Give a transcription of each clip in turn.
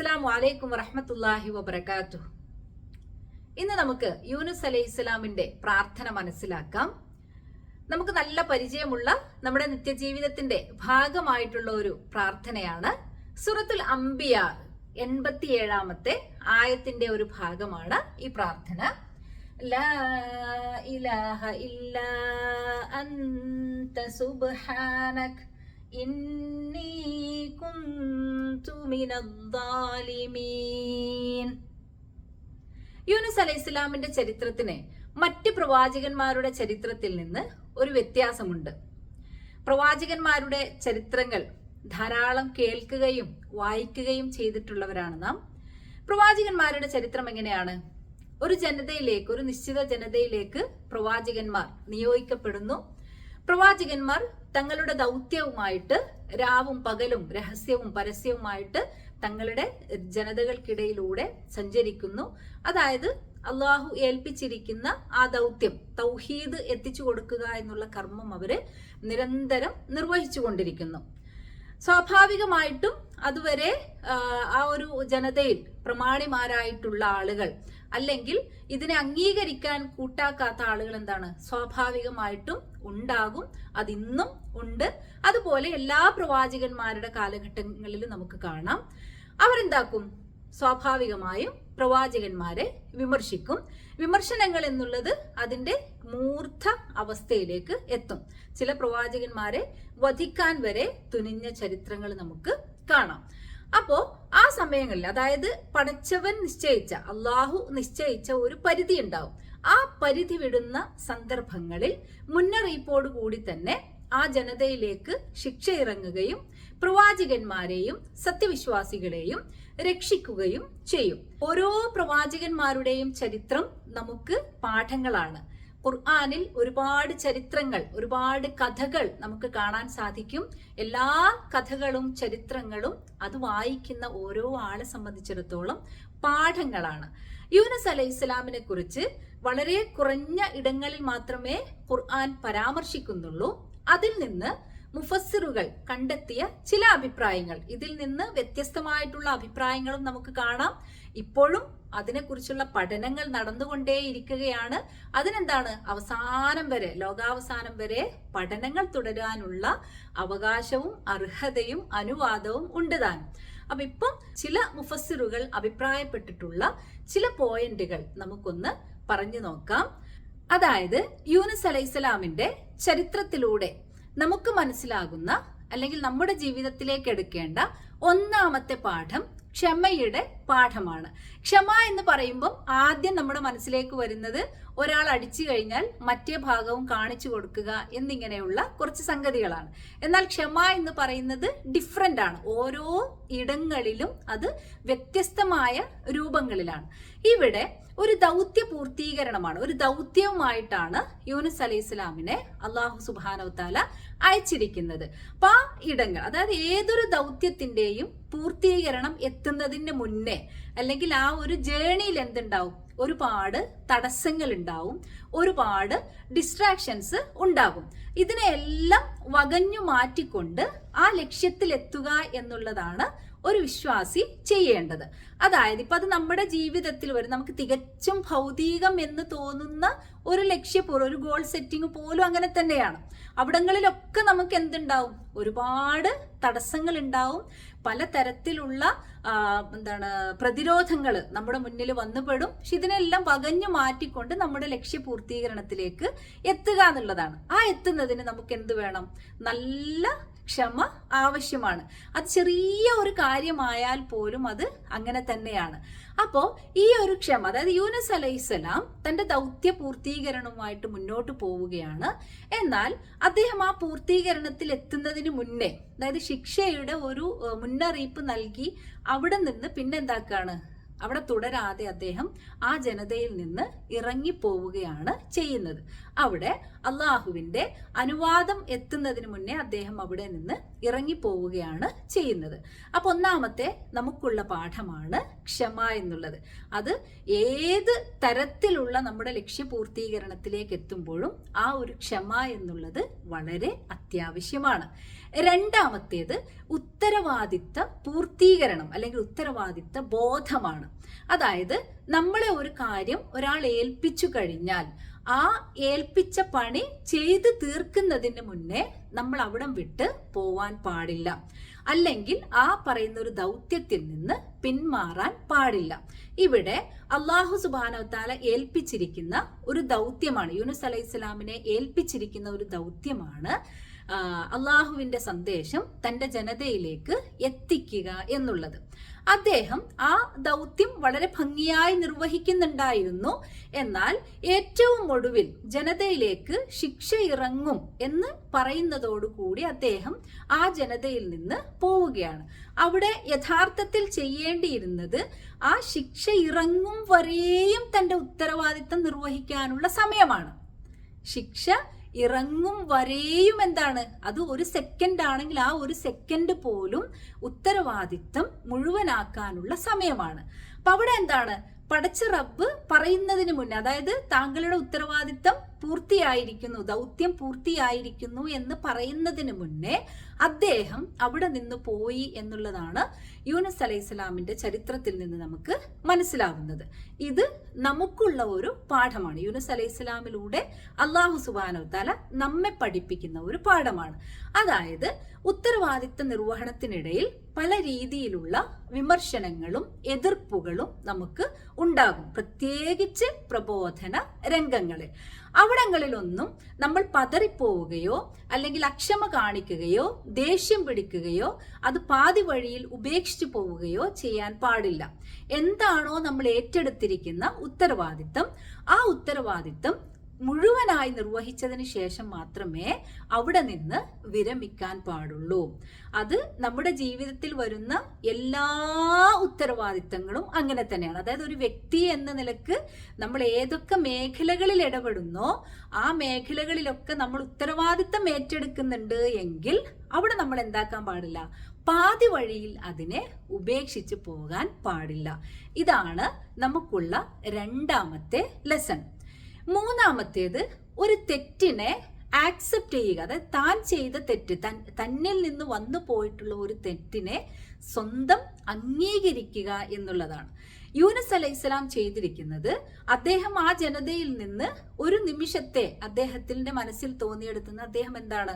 അസ്സാം വലൈക്കും വറഹമത്തല്ലാഹി വബർക്കാത്തു ഇന്ന് നമുക്ക് യൂനുസ് അലൈഹി ഇസ്ലാമിന്റെ പ്രാർത്ഥന മനസ്സിലാക്കാം. നമുക്ക് നല്ല പരിചയമുള്ള നമ്മുടെ നിത്യജീവിതത്തിന്റെ ഭാഗമായിട്ടുള്ള ഒരു പ്രാർത്ഥനയാണ്. സുറത്തുൽ അംബിയ എൺപത്തിയേഴാമത്തെ ആയത്തിന്റെ ഒരു ഭാഗമാണ് ഈ പ്രാർത്ഥന. ലാ ഇലാഹ ഇല്ലാ അന്ത യൂനുസ് അലൈഹി ഇസ്ലാമിന്റെ ചരിത്രത്തിന് മറ്റ് പ്രവാചകന്മാരുടെ ചരിത്രത്തിൽ നിന്ന് ഒരു വ്യത്യാസമുണ്ട്. പ്രവാചകന്മാരുടെ ചരിത്രങ്ങൾ ധാരാളം കേൾക്കുകയും വായിക്കുകയും ചെയ്തിട്ടുള്ളവരാണ് നാം. പ്രവാചകന്മാരുടെ ചരിത്രം എങ്ങനെയാണ്? ഒരു ജനതയിലേക്ക് ഒരു നിശ്ചിത ജനതയിലേക്ക് പ്രവാചകന്മാർ നിയോഗിക്കപ്പെടുന്നു. പ്രവാചകന്മാർ തങ്ങളുടെ ദൗത്യവുമായിട്ട് രാവും പകലും രഹസ്യവും പരസ്യവുമായിട്ട് തങ്ങളുടെ ജനതകൾക്കിടയിലൂടെ സഞ്ചരിക്കുന്നു. അതായത് അള്ളാഹു ഏൽപ്പിച്ചിരിക്കുന്ന ആ ദൗത്യം തൗഹീദ് എത്തിച്ചു കൊടുക്കുക എന്നുള്ള കർമ്മം അവർ നിരന്തരം നിർവഹിച്ചു കൊണ്ടിരിക്കുന്നു. സ്വാഭാവികമായിട്ടും അതുവരെ ആ ഒരു ജനതയിൽ പ്രമാണിമാരായിട്ടുള്ള ആളുകൾ അല്ലെങ്കിൽ ഇതിനെ അംഗീകരിക്കാൻ കൂട്ടാക്കാത്ത ആളുകൾ എന്താണ്? സ്വാഭാവികമായിട്ടും ഉണ്ടാകും. അതിന്നും ഉണ്ട്. അതുപോലെ എല്ലാ പ്രവാചകന്മാരുടെ കാലഘട്ടങ്ങളിലും നമുക്ക് കാണാം. അവരെന്താക്കും? സ്വാഭാവികമായും പ്രവാചകന്മാരെ വിമർശിക്കും. വിമർശനങ്ങൾ എന്നുള്ളത് അതിന്റെ മൂർധ അവസ്ഥയിലേക്ക് എത്തും. ചില പ്രവാചകന്മാരെ വധിക്കാൻ വരെ തുനിഞ്ഞ ചരിത്രങ്ങൾ നമുക്ക് കാണാം. അപ്പോ ആ സമയങ്ങളിൽ അതായത് പടച്ചവൻ നിശ്ചയിച്ച അള്ളാഹു നിശ്ചയിച്ച ഒരു പരിധി ഉണ്ടാവും. ആ പരിധി വിടുന്ന സന്ദർഭങ്ങളിൽ മുന്നറിയിപ്പോടു കൂടി തന്നെ ആ ജനതയിലേക്ക് ശിക്ഷ ഇറങ്ങുകയും പ്രവാചകന്മാരെയും സത്യവിശ്വാസികളെയും രക്ഷിക്കുകയും ചെയ്യും. ഓരോ പ്രവാചകന്മാരുടെയും ചരിത്രം നമുക്ക് പാഠങ്ങളാണ്. ഖുർആാനിൽ ഒരുപാട് ചരിത്രങ്ങൾ ഒരുപാട് കഥകൾ നമുക്ക് കാണാൻ സാധിക്കും. എല്ലാ കഥകളും ചരിത്രങ്ങളും അത് വായിക്കുന്ന ഓരോ ആളെ സംബന്ധിച്ചിടത്തോളം പാഠങ്ങളാണ്. യൂനസ് അലൈഹി ഇസ്ലാമിനെ കുറിച്ച് വളരെ കുറഞ്ഞ ഇടങ്ങളിൽ മാത്രമേ ഖുർആൻ പരാമർശിക്കുന്നുള്ളൂ. അതിൽ നിന്ന് മുഫസ്സിറുകൾ കണ്ടെത്തിയ ചില അഭിപ്രായങ്ങൾ. ഇതിൽ നിന്ന് വ്യത്യസ്തമായിട്ടുള്ള അഭിപ്രായങ്ങളും നമുക്ക് കാണാം. ഇപ്പോഴും അതിനെക്കുറിച്ചുള്ള പഠനങ്ങൾ നടന്നുകൊണ്ടേയിരിക്കുകയാണ്. അതിനെന്താണ് അവസാനം വരെ ലോകാവസാനം വരെ പഠനങ്ങൾ തുടരാനുള്ള അവകാശവും അർഹതയും അനുവാദവും ഉണ്ട് താനും അപ്പൊ ഇപ്പം ചില മുഫസ്സിറുകൾ അഭിപ്രായപ്പെട്ടിട്ടുള്ള ചില പോയിന്റുകൾ നമുക്കൊന്ന് പറഞ്ഞു നോക്കാം. അതായത് യൂനുസ് അലൈഹിസ്സലാമിന്റെ ചരിത്രത്തിലൂടെ നമുക്ക് മനസ്സിലാകുന്ന അല്ലെങ്കിൽ നമ്മുടെ ജീവിതത്തിലേക്ക് എടുക്കേണ്ട ഒന്നാമത്തെ പാഠം ക്ഷമയുടെ പാഠമാണ്. ക്ഷമ എന്ന് പറയുമ്പോൾ ആദ്യം നമ്മുടെ മനസ്സിലേക്ക് വരുന്നത് ഒരാൾ അടിച്ചു കഴിഞ്ഞാൽ മറ്റേ ഭാഗവും കാണിച്ചു കൊടുക്കുക എന്നിങ്ങനെയുള്ള കുറച്ച് സംഗതികളാണ്. എന്നാൽ ക്ഷമ എന്ന് പറയുന്നത് ഡിഫറെന്റ് ആണ്. ഓരോ ഇടങ്ങളിലും അത് വ്യത്യസ്തമായ രൂപങ്ങളിലാണ്. ഇവിടെ ഒരു ദൗത്യ പൂർത്തീകരണമാണ് ഒരു ദൗത്യവുമായിട്ടാണ് യൂനുസ് അലൈഹി ഇസ്ലാമിനെ അള്ളാഹു സുബാനവത്താല അയച്ചിരിക്കുന്നത്. അപ്പൊ ആ ഇടങ്ങൾ അതായത് ഏതൊരു ദൗത്യത്തിന്റെയും പൂർത്തീകരണം എത്തുന്നതിന് മുന്നേ അല്ലെങ്കിൽ ആ ഒരു ജേണിയിൽ എന്തുണ്ടാവും? ഒരുപാട് തടസ്സങ്ങൾ ഉണ്ടാവും ഒരുപാട് ഡിസ്ട്രാക്ഷൻസ് ഉണ്ടാകും. ഇതിനെയെല്ലാം വകഞ്ഞു മാറ്റിക്കൊണ്ട് ആ ലക്ഷ്യത്തിലെത്തുക എന്നുള്ളതാണ് ഒരു വിശ്വാസി ചെയ്യേണ്ടത്. അതായത് ഇപ്പൊ അത് നമ്മുടെ ജീവിതത്തിൽ വരും. നമുക്ക് തികച്ചും ഭൗതികം എന്ന് തോന്നുന്ന ഒരു ലക്ഷ്യപൂർവം ഒരു ഗോൾ സെറ്റിംഗ് പോലും അങ്ങനെ തന്നെയാണ്. അവിടങ്ങളിലൊക്കെ നമുക്ക് എന്തുണ്ടാവും? ഒരുപാട് തടസ്സങ്ങൾ ഉണ്ടാവും പലതരത്തിലുള്ള എന്താണ് പ്രതിരോധങ്ങൾ നമ്മുടെ മുന്നിൽ വന്നുപെടും പക്ഷെ ഇതിനെല്ലാം വകഞ്ഞു മാറ്റിക്കൊണ്ട് നമ്മുടെ ലക്ഷ്യപൂർത്തീകരണത്തിലേക്ക് എത്തുക എന്നുള്ളതാണ്. ആ എത്തുന്നതിന് നമുക്ക് എന്ത് വേണം? നല്ല ക്ഷമ ആവശ്യമാണ്. അത് ചെറിയ ഒരു കാര്യമായാൽ പോലും അത് അങ്ങനെ തന്നെയാണ്. അപ്പോൾ ഈ ഒരു ക്ഷമ അതായത് യൂനസ് അലൈസലാം തന്റെ ദൗത്യ പൂർത്തീകരണവുമായിട്ട് മുന്നോട്ട് പോവുകയാണ്. എന്നാൽ അദ്ദേഹം ആ പൂർത്തീകരണത്തിൽ എത്തുന്നതിന് മുന്നേ അതായത് ശിക്ഷയുടെ ഒരു മുന്നറിയിപ്പ് നൽകി അവിടെ നിന്ന് പിന്നെന്താക്കാണ്? അവിടെ തുടരാതെ അദ്ദേഹം ആ ജനതയിൽ നിന്ന് ഇറങ്ങിപ്പോവുകയാണ് ചെയ്യുന്നത്. അവിടെ അള്ളാഹുവിന്റെ അനുവാദം എത്തുന്നതിന് മുന്നേ അദ്ദേഹം അവിടെ നിന്ന് ഇറങ്ങിപ്പോവുകയാണ് ചെയ്യുന്നത്. അപ്പൊ ഒന്നാമത്തെ നമുക്കുള്ള പാഠമാണ് ക്ഷമ എന്നുള്ളത്. അത് ഏത് തരത്തിലുള്ള നമ്മുടെ ലക്ഷ്യപൂർത്തീകരണത്തിലേക്ക് എത്തുമ്പോഴും ആ ഒരു ക്ഷമ എന്നുള്ളത് വളരെ അത്യാവശ്യമാണ്. രണ്ടാമത്തേത് ഉത്തരവാദിത്ത പൂർത്തീകരണം അല്ലെങ്കിൽ ഉത്തരവാദിത്ത ബോധമാണ്. അതായത് നമ്മളെ ഒരു കാര്യം ഒരാൾ ഏൽപ്പിച്ചു കഴിഞ്ഞാൽ ആ ഏൽപ്പിച്ച പണി ചെയ്ത് തീർക്കുന്നതിന് മുന്നേ നമ്മൾ അവിടം വിട്ട് പോവാൻ പാടില്ല. അല്ലെങ്കിൽ ആ പറയുന്ന ഒരു ദൗത്യത്തിൽ നിന്ന് പിന്മാറാൻ പാടില്ല. ഇവിടെ അള്ളാഹു സുബാനവത്താല ഏൽപ്പിച്ചിരിക്കുന്ന ഒരു ദൗത്യമാണ് യൂനുസ് അലൈഹി സ്വലാമിനെ ഏൽപ്പിച്ചിരിക്കുന്ന ഒരു ദൗത്യമാണ് ആ, അള്ളാഹുവിന്റെ സന്ദേശം തന്റെ ജനതയിലേക്ക് എത്തിക്കുക എന്നുള്ളത്. അദ്ദേഹം ആ ദൗത്യം വളരെ ഭംഗിയായി നിർവഹിക്കുന്നുണ്ടായിരുന്നു. എന്നാൽ ഏറ്റവും ഒടുവിൽ ജനതയിലേക്ക് ശിക്ഷ ഇറങ്ങും എന്ന് പറയുന്നതോടുകൂടി അദ്ദേഹം ആ ജനതയിൽ നിന്ന് പോവുകയാണ്. അവിടെ യഥാർത്ഥത്തിൽ ചെയ്യേണ്ടിയിരുന്നത് ആ ശിക്ഷ ഇറങ്ങും വരെയും തന്റെ ഉത്തരവാദിത്തം നിർവഹിക്കാനുള്ള സമയമാണ്. ശിക്ഷ ഇറങ്ങും വരെയും എന്താണ്? അത് ഒരു സെക്കൻഡ് ആണെങ്കിൽ ആ ഒരു സെക്കൻഡ് പോലും ഉത്തരവാദിത്തം മുഴുവനാക്കാനുള്ള സമയമാണ്. അപ്പൊ അവിടെ എന്താണ്? പടച്ച റബ്ബ് പറയുന്നതിന് മുന്നേ അതായത് താങ്കളുടെ ഉത്തരവാദിത്തം പൂർത്തിയായിരിക്കുന്നു ദൗത്യം പൂർത്തിയായിരിക്കുന്നു എന്ന് പറയുന്നതിന് മുന്നേ അദ്ദേഹം അവിടെ നിന്ന് പോയി എന്നുള്ളതാണ് യൂനസ് അലൈഹി സ്വലാമിന്റെ ചരിത്രത്തിൽ നിന്ന് നമുക്ക് മനസ്സിലാവുന്നത്. ഇത് നമുക്കുള്ള ഒരു പാഠമാണ്. യൂനസ് അലൈഹി സ്വലാമിലൂടെ അള്ളാഹു സുബാനോ തല നമ്മെ പഠിപ്പിക്കുന്ന ഒരു പാഠമാണ്. അതായത് ഉത്തരവാദിത്ത നിർവഹണത്തിനിടയിൽ പല രീതിയിലുള്ള വിമർശനങ്ങളും എതിർപ്പുകളും നമുക്ക് ഉണ്ടാകും. പ്രത്യേകിച്ച് പ്രബോധന രംഗങ്ങളിൽ. അവിടങ്ങളിലൊന്നും നമ്മൾ പതറിപ്പോവുകയോ അല്ലെങ്കിൽ അക്ഷമ കാണിക്കുകയോ ദേഷ്യം പിടിക്കുകയോ അത് പാതി വഴിയിൽ ഉപേക്ഷിച്ചു പോവുകയോ ചെയ്യാൻ പാടില്ല. എന്താണോ നമ്മൾ ഏറ്റെടുത്തിരിക്കുന്ന ഉത്തരവാദിത്തം. ആ ഉത്തരവാദിത്തം മുഴുവനായി നിർവഹിച്ചതിന് ശേഷം മാത്രമേ അവിടെ നിന്ന് വിരമിക്കാൻ പാടുള്ളൂ. അത് നമ്മുടെ ജീവിതത്തിൽ വരുന്ന എല്ലാ ഉത്തരവാദിത്തങ്ങളും അങ്ങനെ തന്നെയാണ്. അതായത് ഒരു വ്യക്തി എന്ന നിലയ്ക്ക് നമ്മൾ ഏതൊക്കെ മേഖലകളിൽ ഇടപെടുന്നോ ആ മേഖലകളിലൊക്കെ നമ്മൾ ഉത്തരവാദിത്തം ഏറ്റെടുക്കുന്നുണ്ട് എങ്കിൽ അവിടെ നമ്മൾ എന്താക്കാൻ പാടില്ല? പാതി വഴിയിൽ അതിനെ ഉപേക്ഷിച്ച് പോകാൻ പാടില്ല. ഇതാണ് നമുക്കുള്ള രണ്ടാമത്തെ ലെസൺ മൂന്നാമത്തേത് ഒരു തെറ്റിനെ ആക്സെപ്റ്റ് ചെയ്യുക. അതായത് താൻ ചെയ്ത തെറ്റ് തൻ തന്നിൽ നിന്ന് വന്നു പോയിട്ടുള്ള ഒരു തെറ്റിനെ സ്വന്തം അംഗീകരിക്കുക എന്നുള്ളതാണ്. യൂനസ് അലൈഹി സ്വലാം ചെയ്തിരിക്കുന്നത് അദ്ദേഹം ആ ജനതയിൽ നിന്ന് ഒരു നിമിഷത്തെ അദ്ദേഹത്തിന്റെ മനസ്സിൽ തോന്നിയെടുത്തുന്ന അദ്ദേഹം എന്താണ്?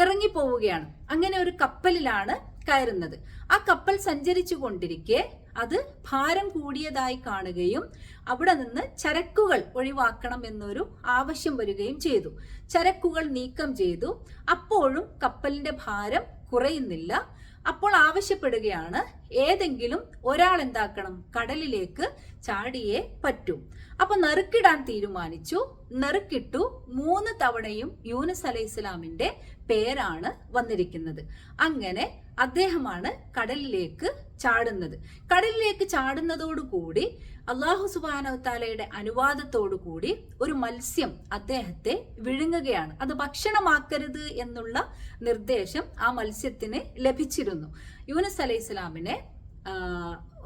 ഇറങ്ങിപ്പോവുകയാണ്. അങ്ങനെ ഒരു കപ്പലിലാണ് കയറുന്നത്. ആ കപ്പൽ സഞ്ചരിച്ചു കൊണ്ടിരിക്കെ അത് ഭാരം കൂടിയതായി കാണുകയും അവിടെ നിന്ന് ചരക്കുകൾ ഒഴിവാക്കണം എന്നൊരു ആവശ്യം വരികയും ചെയ്തു. ചരക്കുകൾ നീക്കം ചെയ്തു. അപ്പോഴും കപ്പലിന്റെ ഭാരം കുറയുന്നില്ല. അപ്പോൾ ആവശ്യപ്പെടുകയാണ് ഏതെങ്കിലും ഒരാൾ എന്താക്കണം? കടലിലേക്ക് ചാടിയെ പറ്റൂ. അപ്പൊ നെറുക്കിടാൻ തീരുമാനിച്ചു. നെറുക്കിട്ടു. മൂന്ന് തവണയും യൂനസ് അലൈഹി ഇസ്ലാമിന്റെ പേരാണ് വന്നിരിക്കുന്നത്. അങ്ങനെ അദ്ദേഹമാണ് കടലിലേക്ക് ചാടുന്നത്. കടലിലേക്ക് ചാടുന്നതോടുകൂടി അള്ളാഹു സുബാനവത്താലയുടെ അനുവാദത്തോടു കൂടി ഒരു മത്സ്യം അദ്ദേഹത്തെ വിഴുങ്ങുകയാണ്. അത് ഭക്ഷണമാക്കരുത് എന്നുള്ള നിർദ്ദേശം ആ മത്സ്യത്തിന് ലഭിച്ചിരുന്നു. യൂനസ് അലൈഹി ഇസ്ലാമിനെ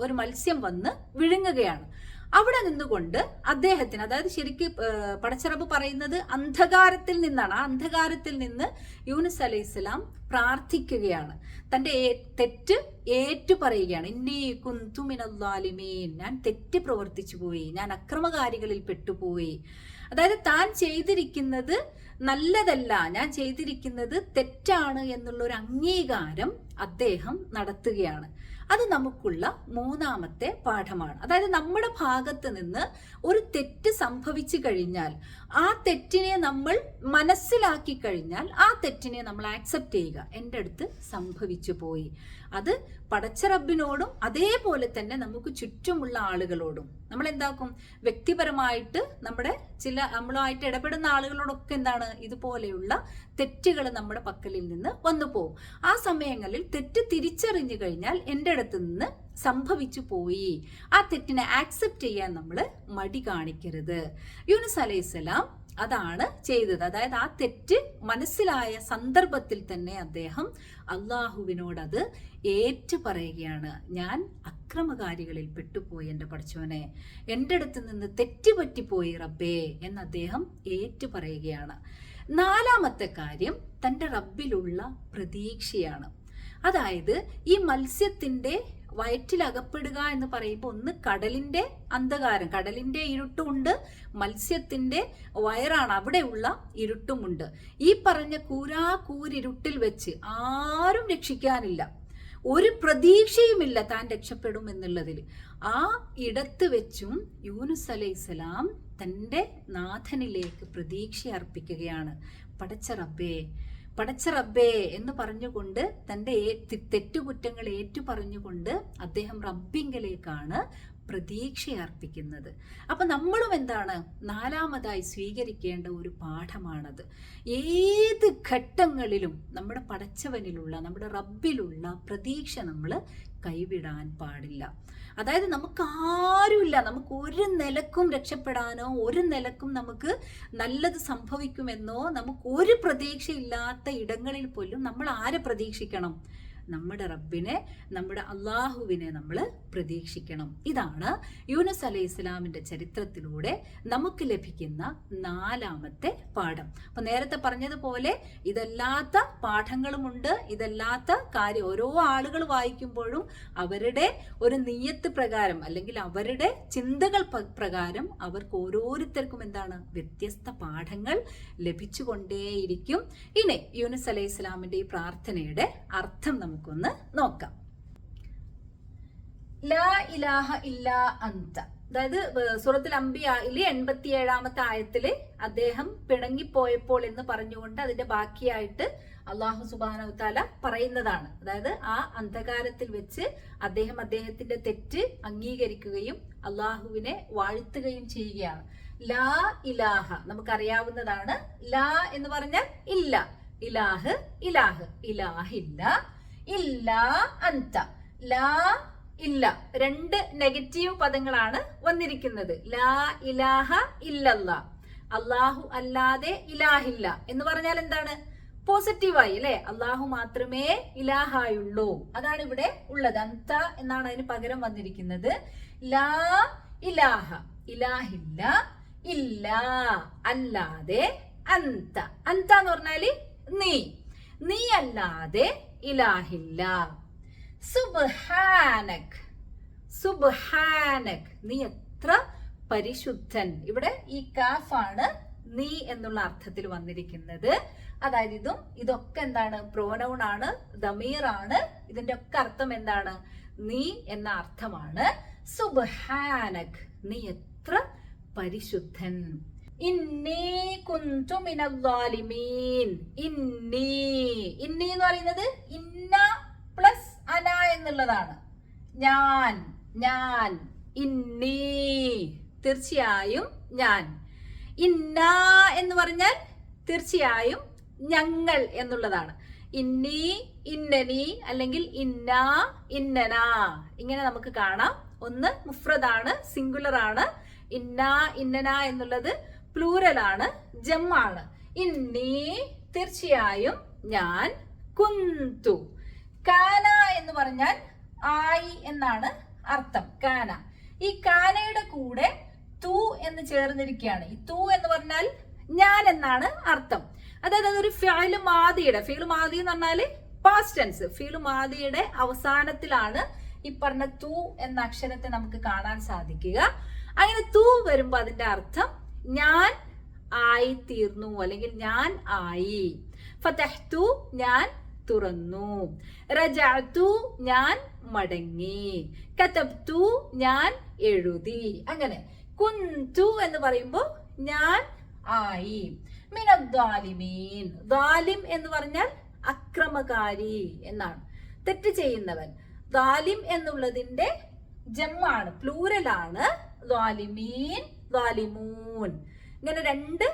ഒരു മത്സ്യം വന്ന് വിഴുങ്ങുകയാണ്. അവിടെ നിന്നുകൊണ്ട് അദ്ദേഹത്തിന് അതായത് ശരിക്ക് പടച്ചിറപ്പ് പറയുന്നത് അന്ധകാരത്തിൽ നിന്നാണ്. ആ അന്ധകാരത്തിൽ നിന്ന് യൂനുസ് അലൈഹി ഇസ്ലാം പ്രാർത്ഥിക്കുകയാണ്. തന്റെ തെറ്റ് ഏറ്റു പറയുകയാണ്. ഇന്നി കുന്തുമിനല്ലാലിമീൻ ഞാൻ തെറ്റ് പ്രവർത്തിച്ചു പോയി. ഞാൻ അക്രമകാരികളിൽ പെട്ടുപോയി അതായത് താൻ ചെയ്തിരിക്കുന്നത് നല്ലതല്ല. ഞാൻ ചെയ്തിരിക്കുന്നത് തെറ്റാണ് എന്നുള്ള ഒരു അംഗീകാരം അദ്ദേഹം നടത്തുകയാണ്. അത് നമുക്കുള്ള മൂന്നാമത്തെ പാഠമാണ്. അതായത് നമ്മുടെ ഭാഗത്ത് നിന്ന് ഒരു തെറ്റ് സംഭവിച്ചു കഴിഞ്ഞാൽ ആ തെറ്റിനെ നമ്മൾ മനസ്സിലാക്കി കഴിഞ്ഞാൽ ആ തെറ്റിനെ നമ്മൾ ആക്സെപ്റ്റ് ചെയ്യുക. എന്റെ അടുത്ത് സംഭവിച്ചു പോയി. അത് പടച്ച റബ്ബിനോടും അതേപോലെ തന്നെ നമുക്ക് ചുറ്റുമുള്ള ആളുകളോടും നമ്മൾ എന്താക്കും? വ്യക്തിപരമായിട്ട് നമ്മുടെ ചില നമ്മളുമായിട്ട് ഇടപെടുന്ന ആളുകളോടൊക്കെ എന്താണ്? ഇതുപോലെയുള്ള തെറ്റുകൾ നമ്മുടെ പക്കലിൽ നിന്ന് വന്നു പോകും. ആ സമയങ്ങളിൽ തെറ്റ് തിരിച്ചറിഞ്ഞു കഴിഞ്ഞാൽ എന്റെ അടുത്ത് നിന്ന് സംഭവിച്ചു പോയി. ആ തെറ്റിനെ ആക്സെപ്റ്റ് ചെയ്യാൻ നമ്മൾ മടി കാണിക്കരുത്. യൂനുസ് അലൈഹിസ്സലാം അതാണ് ചെയ്തത്. അതായത് ആ തെറ്റ് മനസ്സിലായ സന്ദർഭത്തിൽ തന്നെ അദ്ദേഹം അള്ളാഹുവിനോട് അത് ഏറ്റു പറയുകയാണ്. ഞാൻ അക്രമകാരികളിൽ പെട്ടുപോയി എന്റെ പഠിച്ചവനെ. എന്റെ അടുത്ത് നിന്ന് തെറ്റുപറ്റിപ്പോയി റബ്ബേ എന്ന് അദ്ദേഹം ഏറ്റു പറയുകയാണ്. നാലാമത്തെ കാര്യം തന്റെ റബ്ബിലുള്ള പ്രതീക്ഷയാണ്. അതായത് ഈ മത്സ്യത്തിന്റെ വയറ്റിലകപ്പെടുക എന്ന് പറയുമ്പോൾ ഒന്ന് കടലിന്റെ അന്ധകാരം കടലിന്റെ ഇരുട്ടുമുണ്ട് മത്സ്യത്തിന്റെ വയറാണ് അവിടെയുള്ള ഇരുട്ടുമുണ്ട്. ഈ പറഞ്ഞ കൂരാ കൂരിരുട്ടിൽ വെച്ച് ആരും രക്ഷിക്കാനില്ല. ഒരു പ്രതീക്ഷയുമില്ല താൻ രക്ഷപ്പെടും എന്നുള്ളതിൽ. ആ ഇടത്ത് വെച്ചും യൂനുസ് അലൈഹിസ്സലാം തന്റെ നാഥനിലേക്ക് പ്രതീക്ഷ അർപ്പിക്കുകയാണ് പടച്ച റബ്ബേ പടച്ച റബ്ബേ എന്ന് പറഞ്ഞുകൊണ്ട് തന്റെ തെറ്റുകുറ്റങ്ങൾ ഏറ്റു പറഞ്ഞുകൊണ്ട് അദ്ദേഹം റബ്ബിങ്കലേക്കാണ് പ്രതീക്ഷയർപ്പിക്കുന്നത്. അപ്പൊ നമ്മളും എന്താണ്? നാലാമതായി സ്വീകരിക്കേണ്ട ഒരു പാഠമാണത്. ഏത് ഘട്ടങ്ങളിലും നമ്മുടെ പടച്ചവനിലുള്ള നമ്മുടെ റബ്ബിലുള്ള പ്രതീക്ഷ നമ്മൾ കൈവിടാൻ പാടില്ല. അതായത് നമുക്ക് ആരുമില്ല നമുക്ക് ഒരു നിലക്കും രക്ഷപ്പെടാനോ ഒരു നിലക്കും നമുക്ക് നല്ലത് സംഭവിക്കുമെന്നോ നമുക്ക് ഒരു പ്രതീക്ഷയില്ലാത്ത ഇടങ്ങളിൽ പോലും നമ്മൾ ആരെ പ്രതീക്ഷിക്കണം? നമ്മുടെ റബ്ബിനെ നമ്മുടെ അള്ളാഹുവിനെ നമ്മൾ പ്രതീക്ഷിക്കണം. ഇതാണ് യൂനസ് അലൈഹി ഇസ്ലാമിന്റെ ചരിത്രത്തിലൂടെ നമുക്ക് ലഭിക്കുന്ന നാലാമത്തെ പാഠം. അപ്പൊ നേരത്തെ പറഞ്ഞതുപോലെ ഇതല്ലാത്ത പാഠങ്ങളുമുണ്ട് ഇതല്ലാത്ത കാര്യം ഓരോ ആളുകൾ വായിക്കുമ്പോഴും അവരുടെ ഒരു നീയത്ത് പ്രകാരം അല്ലെങ്കിൽ അവരുടെ ചിന്തകൾ പ്രകാരം അവർക്ക് ഓരോരുത്തർക്കും എന്താണ് വ്യത്യസ്ത പാഠങ്ങൾ ലഭിച്ചുകൊണ്ടേയിരിക്കും. ഇനി യൂനസ് അലൈഹി ഇസ്ലാമിന്റെ ഈ പ്രാർത്ഥനയുടെ അർത്ഥം നമുക്കൊന്ന് നോക്കാം. ലാ ഇലാഹ ഇല്ല അന്ത. അതായത് സുറത്തിൽ അംബിയയിലെ എൺപത്തി ഏഴാമത്തെ ആയത്തിൽ അദ്ദേഹം പിണങ്ങിപ്പോയപ്പോൾ എന്ന് പറഞ്ഞുകൊണ്ട് അതിന്റെ ബാക്കിയായിട്ട് അള്ളാഹു സുബാന പറയുന്നതാണ്. അതായത് ആ അന്ധകാരത്തിൽ വെച്ച് അദ്ദേഹം അദ്ദേഹത്തിന്റെ തെറ്റ് അംഗീകരിക്കുകയും അള്ളാഹുവിനെ വാഴ്ത്തുകയും ചെയ്യുകയാണ്. ലാ ഇലാഹ നമുക്കറിയാവുന്നതാണ്. ലാ എന്ന് പറഞ്ഞാൽ ഇല്ല. ഇലാഹ് ഇലാഹ്. ഇലാഹില്ല. ഇല്ല അന്ത. ലാ ഇല്ല. രണ്ട് നെഗറ്റീവ് പദങ്ങളാണ് വന്നിരിക്കുന്നത്. ലാ ഇലാഹ ഇല്ലല്ല. അള്ളാഹു അല്ലാതെ ഇലാഹില്ല. എന്ന് പറഞ്ഞാൽ എന്താണ്? പോസിറ്റീവായി അല്ലെ? അള്ളാഹു മാത്രമേ ഇലാഹായുള്ളൂ. അതാണ് ഇവിടെ ഉള്ളത്. അന്ത എന്നാണ് അതിന് പകരം വന്നിരിക്കുന്നത്. ലാ ഇലാഹ. ഇലാഹില്ല. ഇല്ല അല്ലാതെ അന്ത. അന്ത എന്ന് പറഞ്ഞാൽ നീ. നീ അല്ലാതെ ഇലാഹില്ല. സുബ്ഹാനക്. സുബ്ഹാനക്. നീ എത്ര പരിശുദ്ധൻ. ഇവിടെ ഈ കാഫാണ് നീ എന്നുള്ള അർത്ഥത്തിൽ വന്നിരിക്കുന്നത്. അതായത് ഇതും ഇതൊക്കെ എന്താണ്? പ്രോനൗൺ ആണ് ദമീർ ആണ് ഇതിന്റെ ഒക്കെ അർത്ഥം എന്താണ്? നീ എന്ന അർത്ഥമാണ്. സുബ്ഹാനക്. നീ എത്ര പരിശുദ്ധൻ. ഇന്നീ കുന്തു മിനദ്ദാലിമീൻ ഇന്നീ. ഇന്നീ എന്ന് പറയുന്നത് ഇന്ന പ്ലസ് അന എന്നുള്ളതാണ്. ഞാൻ ഞാൻ ഇന്നീ. തീർച്ചയായും ഞാൻ. ഇന്ന എന്ന് പറഞ്ഞാൽ തീർച്ചയായും ഞങ്ങൾ എന്നുള്ളതാണ്. ഇന്നി ഇന്നനി അല്ലെങ്കിൽ ഇന്ന ഇന്നന ഇങ്ങനെ നമുക്ക് കാണാം. ഒന്ന് മുഫ്രദാണ് സിംഗുലർ ആണ് ഇന്ന ഇന്നന എന്നുള്ളത് പ്ലൂറൽ ആണ് ജമ്മാണ് ഇന്നി തീർച്ചയായും ഞാൻ കുന്തു. കാന എന്ന് പറഞ്ഞാൽ ആയി എന്നാണ് അർത്ഥം കാന. ഈ കാനയുടെ കൂടെ തു എന്ന് ചേർന്നിരിക്കുകയാണ്. ഈ തു എന്ന് പറഞ്ഞാൽ ഞാൻ എന്നാണ് അർത്ഥം. അതായത് അതൊരു ഫീൽ മാതിയുടെ ഫീൽ മാതി എന്ന് പറഞ്ഞാൽ പാസ്റ്റ് ടെൻസ് ഫീൽ മാതിയുടെ അവസാനത്തിലാണ് ഈ പറഞ്ഞ തു എന്ന അക്ഷരത്തെ നമുക്ക് കാണാൻ സാധിക്കുക. അങ്ങനെ തു വരുമ്പോ അതിന്റെ അർത്ഥം ഞാൻ ആയി തീർന്നു അല്ലെങ്കിൽ ഞാൻ ആയി. ഫതഹ്തു ഞാൻ തുറന്നു. റജഅതു ഞാൻ മടങ്ങി. കതബ്തു ഞാൻ എഴുതി. അങ്ങനെ കുന്തു എന്ന് പറയുമ്പോൾ ഞാൻ ആയി. മിനദ്ദാലിമീൻ ദാലിം എന്ന് പറഞ്ഞാൽ അക്രമകാരി എന്നാണ്. തെറ്റ് ചെയ്യുന്നവൻ. ദാലിം എന്നുള്ളതിന്റെ ജമ്മാണ് പ്ലൂരലാണ് ദാലിമീൻ ദാലിമൂൻ. ഇങ്ങനെ രണ്ട്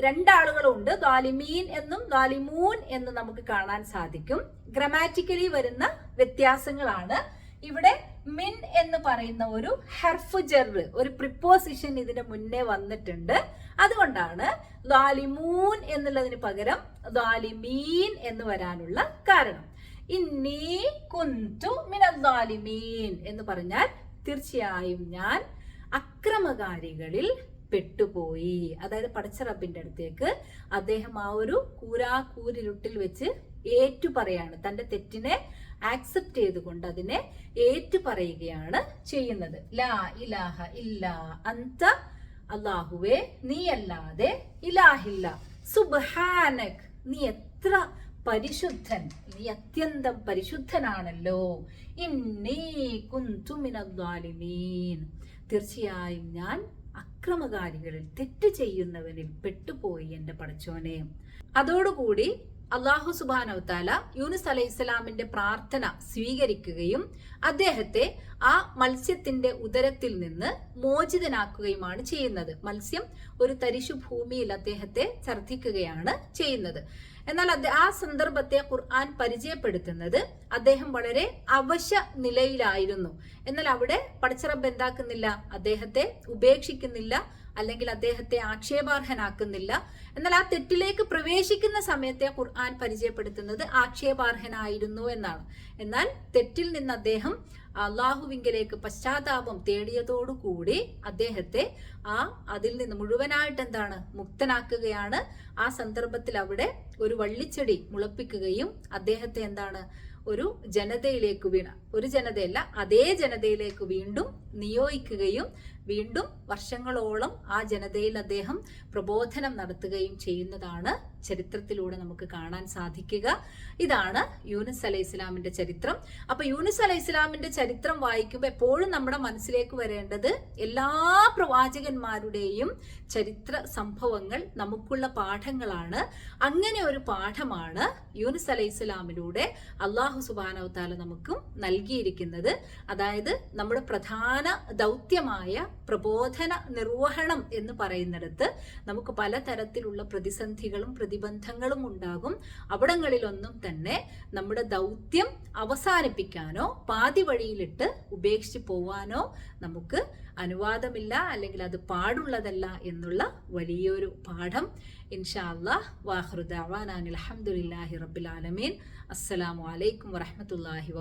രണ്ടാളുകളുണ്ട്. ദാലിമീൻ എന്നും ദാലിമൂൻ എന്നും നമുക്ക് കാണാൻ സാധിക്കും. ഗ്രമാറ്റിക്കലി വരുന്ന വ്യത്യാസങ്ങളാണ്. ഇവിടെ മിൻ എന്ന് പറയുന്ന ഒരു ഹെർഫ് ജെർ ഒരു പ്രിപ്പോസിഷൻ ഇതിന് മുന്നേ വന്നിട്ടുണ്ട്. അതുകൊണ്ടാണ് ദാലിമൂൻ എന്നുള്ളതിന് പകരം ദാലിമീൻ എന്ന് വരാനുള്ള കാരണം. ഇന്നീ കുന്തു മിനദ്ദാലിമീൻ എന്ന് പറഞ്ഞാൽ തീർച്ചയായും ഞാൻ അക്രമകാരികളിൽ പെട്ടുപോയി. അതായത് പടച്ച റബ്ബിന്റെ അടുത്തേക്ക് അദ്ദേഹം ആ ഒരു കൂരാ കൂരിരുട്ടിൽ വെച്ച് ഏറ്റു പറയാണ് തന്റെ തെറ്റിനെ ആക്സെപ്റ്റ് ചെയ്തുകൊണ്ട് അതിനെ ഏറ്റു പറയുകയാണ് ചെയ്യുന്നത്. ലാ ഇലാഹ ഇല്ല അന്ത അള്ളാഹുവേ നീയല്ലാതെ ഇലാഹില്ല. സുബ്ഹാനക് നീ എത്ര പരിശുദ്ധൻ നീ അത്യന്തം പരിശുദ്ധനാണല്ലോ. ഇന്നീ കുന്തു മിനദ്ദാലിമീൻ തീർച്ചയായും ഞാൻ അക്രമകാരികളിൽ തെറ്റ് ചെയ്യുന്നവനിൽ പെട്ടുപോയി എന്റെ പടച്ചോനെ. അതോടുകൂടി അള്ളാഹു സുബാനവത്താല യൂനുസ് അലൈഹി ഇസ്ലാമിന്റെ പ്രാർത്ഥന സ്വീകരിക്കുകയും അദ്ദേഹത്തെ ആ മത്സ്യത്തിന്റെ ഉദരത്തിൽ നിന്ന് മോചിതനാക്കുകയുമാണ് ചെയ്യുന്നത്. മത്സ്യം ഒരു തരിശു ഭൂമിയിൽ അദ്ദേഹത്തെ ഛർദ്ദിക്കുകയാണ് ചെയ്യുന്നത്. എന്നാൽ ആ സന്ദർഭത്തെ ഖുർആൻ പരിചയപ്പെടുത്തുന്നത് അദ്ദേഹം വളരെ അവശ നിലയിലായിരുന്നു. എന്നാൽ അവിടെ പടച്ചറബ് എന്താക്കുന്നില്ല? അദ്ദേഹത്തെ ഉപേക്ഷിക്കുന്നില്ല. അല്ലെങ്കിൽ അദ്ദേഹത്തെ ആക്ഷേപാർഹനാക്കുന്നില്ല. എന്നാൽ ആ തെറ്റിലേക്ക് പ്രവേശിക്കുന്ന സമയത്തെ ഖുർആൻ പരിചയപ്പെടുത്തുന്നത് ആക്ഷേപാർഹനായിരുന്നു എന്നാണ്. എന്നാൽ തെറ്റിൽ നിന്ന് അദ്ദേഹം അള്ളാഹുവിങ്കിലേക്ക് പശ്ചാത്താപം തേടിയതോടുകൂടി അദ്ദേഹത്തെ ആ അതിൽ നിന്ന് മുഴുവനായിട്ട് എന്താണ് മുക്തനാക്കുകയാണ്. ആ സന്ദർഭത്തിൽ അവിടെ ഒരു വള്ളിച്ചെടി മുളപ്പിക്കുകയും അദ്ദേഹത്തെ എന്താണ് ഒരു ജനതയിലേക്ക് വീണ ഒരു ജനതയല്ല അതേ ജനതയിലേക്ക് വീണ്ടും നിയോഗിക്കുകയും വീണ്ടും വർഷങ്ങളോളം ആ ജനതയിൽ അദ്ദേഹം പ്രബോധനം നടത്തുകയും ചെയ്യുന്നതാണ് ചരിത്രത്തിലൂടെ നമുക്ക് കാണാൻ സാധിക്കുക. ഇതാണ് യൂനുസ് അലൈഹി ഇസ്ലാമിന്റെ ചരിത്രം. അപ്പൊ യൂനുസ് അലൈഹി ഇസ്ലാമിന്റെ ചരിത്രം വായിക്കുമ്പോൾ എപ്പോഴും നമ്മുടെ മനസ്സിലേക്ക് വരേണ്ടത് എല്ലാ പ്രവാചകന്മാരുടെയും ചരിത്ര സംഭവങ്ങൾ നമുക്കുള്ള പാഠങ്ങളാണ്. അങ്ങനെ ഒരു പാഠമാണ് യൂനുസ് അലൈഹി ഇസ്ലാമിലൂടെ അള്ളാഹു സുബാനവത്താല നമുക്കും നൽകിയിരിക്കുന്നത്. അതായത് നമ്മുടെ പ്രധാന ദൗത്യമായ പ്രബോധന നിർവഹണം എന്ന് പറയുന്നിടത്ത് നമുക്ക് പലതരത്തിലുള്ള പ്രതിസന്ധികളും പ്രതിബന്ധങ്ങളും ഉണ്ടാകും. അവിടങ്ങളിലൊന്നും തന്നെ നമ്മുടെ ദൗത്യം അവസാനിപ്പിക്കാനോ പാതി വഴിയിലിട്ട് ഉപേക്ഷിച്ച് പോവാനോ നമുക്ക് അനുവാദമില്ല അല്ലെങ്കിൽ അത് പാടുള്ളതല്ല എന്നുള്ള വലിയൊരു പാഠം ഇൻഷാ അല്ലാഹ് വാഹൃദാവാൻ അലഹമുല്ലാഹി റബ്ബിൽ ആലമീൻ. അസ്സലാമു അലൈക്കും വറഹമത്തല്ലാഹി